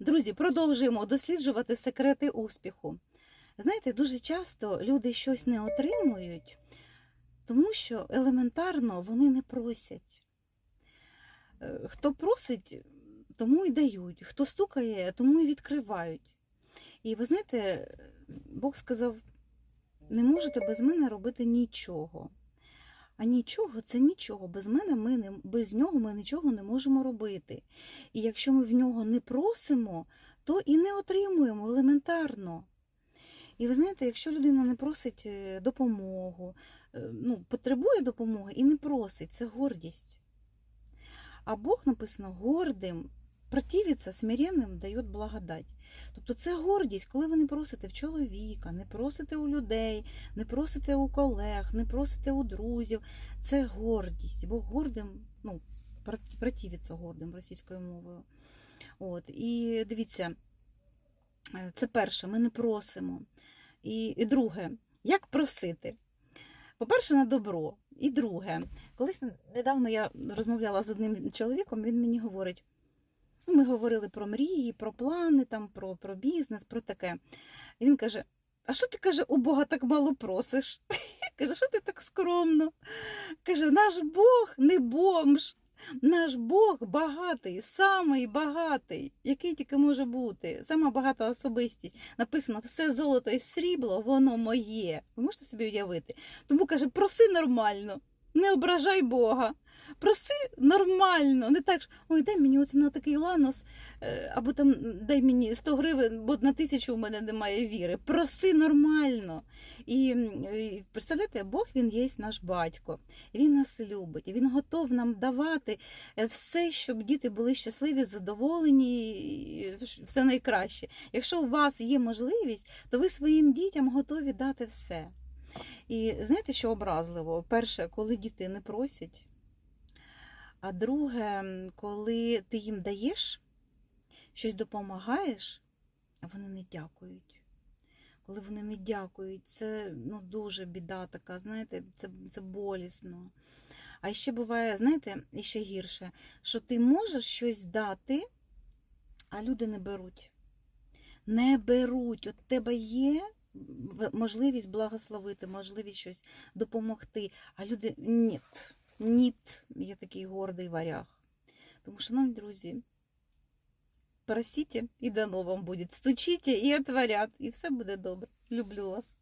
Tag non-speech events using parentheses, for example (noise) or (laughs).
Друзі, продовжуємо досліджувати секрети успіху. Знаєте, дуже часто люди щось не отримують, тому що елементарно вони не просять. Е, Хто просить, тому й дають, хто стукає, тому й відкривають. І ви знаєте, Бог сказав: не можете без мене робити нічого. А нічого це нічого. Без мене ми не без нього ми нічого не можемо робити. І якщо ми в нього не просимо, то і не отримуємо елементарно. І ви знаєте, якщо людина не просить е, допомогу, е, ну, потребує допомоги і не просить, це гордість. А Бог написано гордим, противиться смиренним дає благодать. Тобто це гордість, коли ви не просите в чоловіка, не просите у людей, не просите у колег, не просите у друзів. Це гордість. Бог гордим, ну, противиться гордим російською мовою. От. І дивіться, е, це перше, ми не просимо. І, і друге, як просити? По-перше, на добро. І друге, колись недавно я розмовляла з одним чоловіком, він мені говорить. Ну, Ми говорили про мрії, про плани, там, про, про бізнес, про таке. І він каже: А що ти каже, у Бога так мало просиш? (laughs) Каже, що ти так скромно? Каже, наш Бог не бомж. Наш Бог багатий, самий багатий, який тільки може бути, сама багата особистість. Написано, все золото і срібло, воно моє. Ви можете собі уявити? Тому каже, проси нормально, не ображай Бога. Проси нормально, не так, що ой, дай мені оце на такий ланос, е, або там дай мені 100 гривень, бо на тисячу у мене немає віри. Проси нормально. І і представляєте, Бог він є наш батько, він нас любить, він готов нам давати е, все, щоб діти були щасливі, задоволені, все найкраще. Якщо у вас є можливість, то ви своїм дітям готові дати все. І знаєте, що образливо? Перше, коли діти не просять. А друге, коли ти їм даєш, щось допомагаєш, а вони не дякують. Коли вони не дякують, це ну, дуже біда така, знаєте, це, це болісно. А ще буває, знаєте, і ще гірше, що ти можеш щось дати, а люди не беруть. Не беруть. От тебе є можливість благословити, можливість щось допомогти, а люди ні. Ніт, я такий гордий варяг. Тому, шановні друзі, просіть, і дано вам буде. Стучіть і отворять, і все буде добре. Люблю вас.